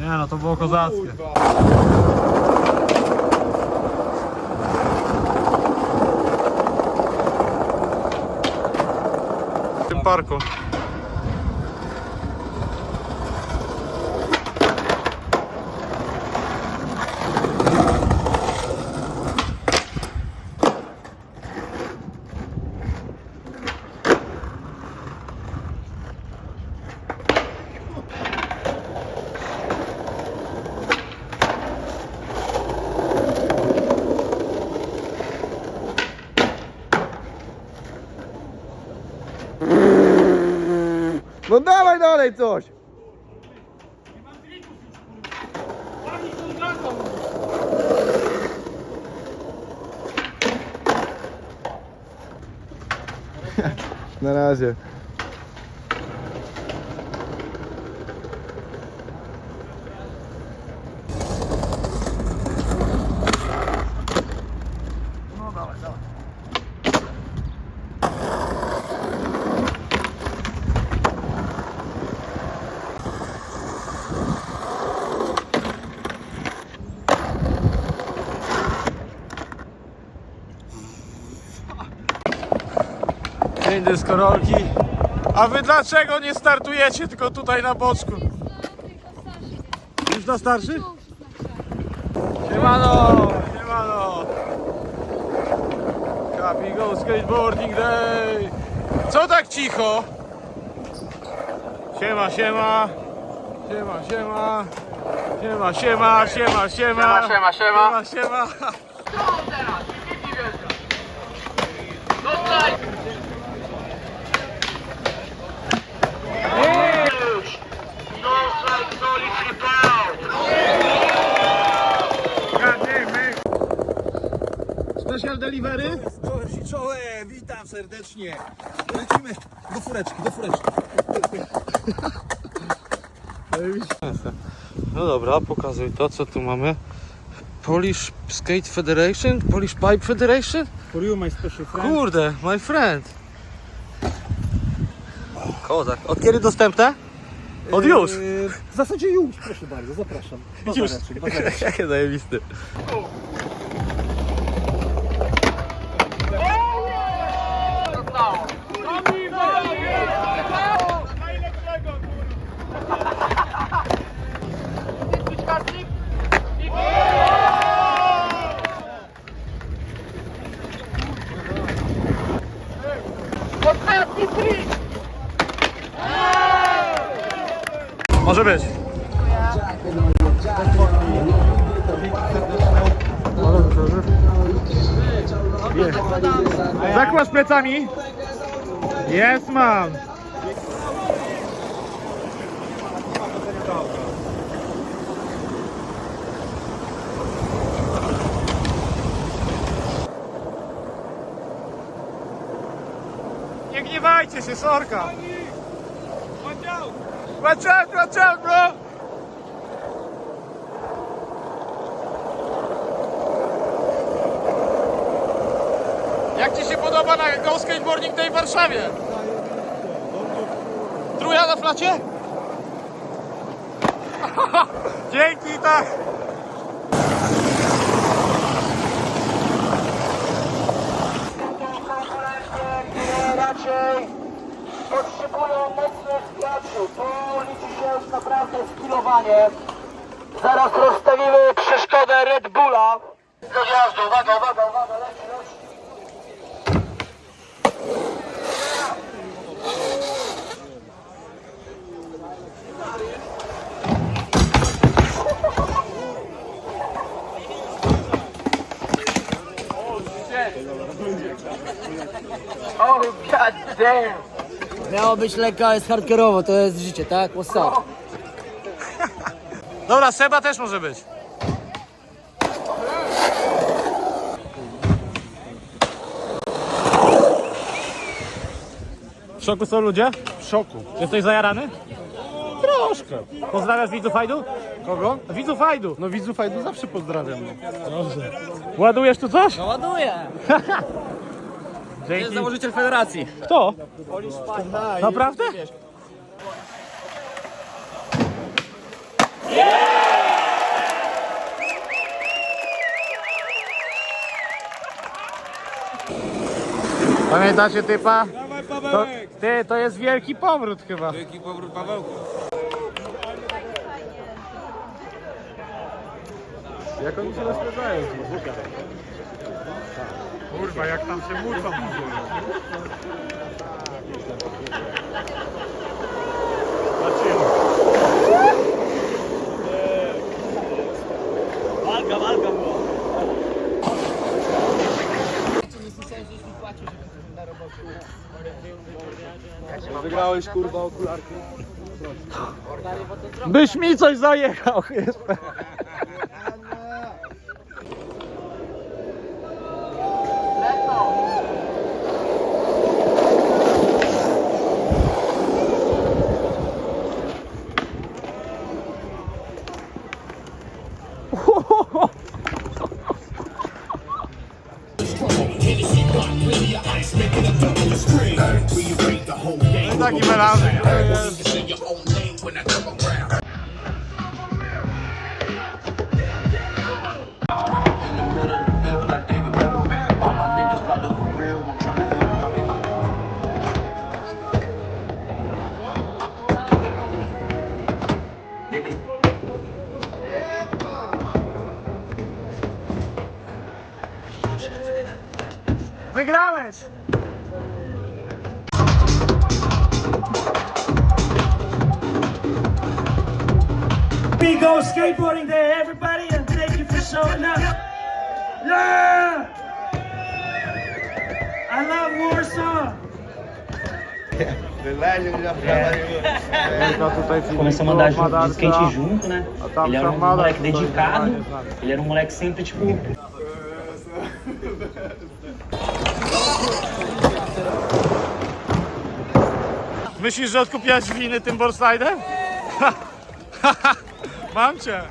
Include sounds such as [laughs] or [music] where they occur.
Nie no, to było kozackie. W tym parku. No dawaj dalej coś! [laughs] Na razie. Dzień dyskorolki. A wy dlaczego nie startujecie tylko tutaj na boczku? Już na starszy? Siemano! Siemano! Happy Go Skateboarding Day! Co tak cicho? Siema, siema! Siema, siema! Siema, siema, siema, siema! Siema, siema, siema. Siema, siema! Special delivery? Czołem, witam serdecznie. Lecimy do fureczki, do fureczki. No dobra, pokazuj to, co tu mamy. Polish Skate Federation? Polish Pipe Federation? For you, my special friend. Kurde, my friend. Kozak. Od kiedy dostępne? Od już. Yy, W zasadzie już, proszę bardzo, zapraszam. Już. Bazareczek. [laughs] Jakie zajebisty. Może być. Zakład plecami. Jest mam. Nie gniewajcie się, sorka. Watch out, watch out, bro! Jak Ci się podoba na Go Skateboarding Day w Warszawie? Truja na flacie? [laughs] Dzięki, tak! które raczej potrzebują mocnych wiatru. Tu liczy się już naprawdę skilowanie. Zaraz rozstawimy przeszkodę Red Bulla. Do jazdy, uwaga, uwaga, uwaga, leci, leci. Oh, god damn. Miało być lekko, ale jest hardkorowo, to jest życie, tak? What's up? Dobra, Seba też może być. W szoku są ludzie? W szoku. Jesteś zajarany? Troszkę. Pozdrawiasz widzów Fajdu? Kogo? Widzów Fajdu. No widzów Fajdu zawsze pozdrawiam. Dobrze. Ładujesz tu coś? No ładuję. [laughs] To jest założyciel federacji. Kto? Naprawdę? Yeah! Pamiętacie typa? Dawaj To, Pawełek! ty, to jest wielki powrót chyba. Wielki powrót Pawełka. Jak oni się rozpędzają? Kurwa, jak tam się mucą. Wygrałeś kurwa okularki. Byś mi coś zajechał [laughs] jeszcze. dank je wel aan. Wygrałeś! We go skateboarding day, everybody, and thank you for showing up. Yeah! I love Warsaw. Começamos a andar junto skate junto, né? Ele era um moleque dedicado, ele era um moleque sempre, tipo, Myślisz, że odkupiłaś winy tym boardslidem? [laughs] Mam cię.